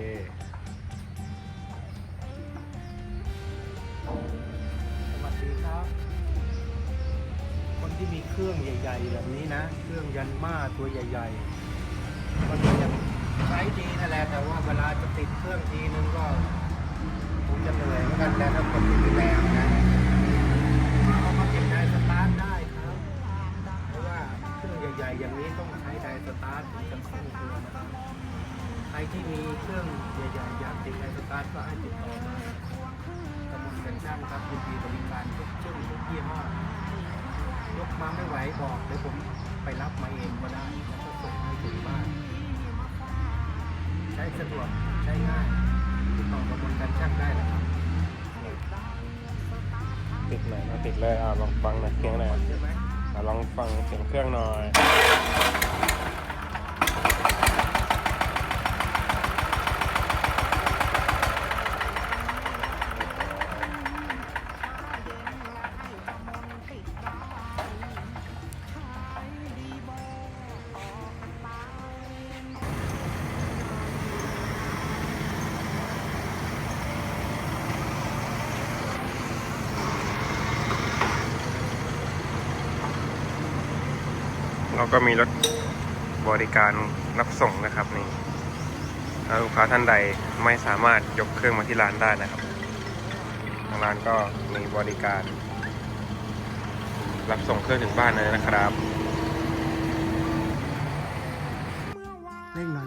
สวัสดีครับ คนที่มีเครื่องใหญ่ ๆ แบบนี้นะ เครื่องยันมาตัวใหญ่ ๆ มันก็จะใช้ดีนั่นแหละแต่ว่าเวลาจะติดเครื่องทีนึงก็คงจะเหนื่อยเหมือนกันแล้วถ้าคนที่มีนะเขาก็เก็ได้สตาร์ทได้ครับ เพระว่าเครื่องใหญ่ ๆ อย่างนี้ต้องใช้ได้สตาร์ทถึงจะคล่องตันะครับ ที่มีเครื่องใหญ่ๆอยากติดไดสตาร์ทก็ให้ติดต่อมากำมลเป็นช่างครับยินดีบริการทุกชื่อทุกยี่ห้อยกมาไม่ไหวบอกเดี๋ยวผมไปรับมาเองก็ได้แล้วก็ส่งให้ถึงบ้าน ใช้สะดวกใช้ง่ายติดต่อกำมลกันช่างได้นะครับติดไหนมาติดเลยอ่าลองฟังหนะเสียงหน่อยอ่าลองฟังเสียงเครื่องหน่อย เราก็มีรถบริการรับส่งนะครับนี่ถ้าลูกค้าท่านใดไม่สามารถยกเครื่องมาที่ร้านได้นะครับทางร้านก็มีบริการ รับส่งเครื่องถึงบ้านเลยนะครับเร่งหน่อย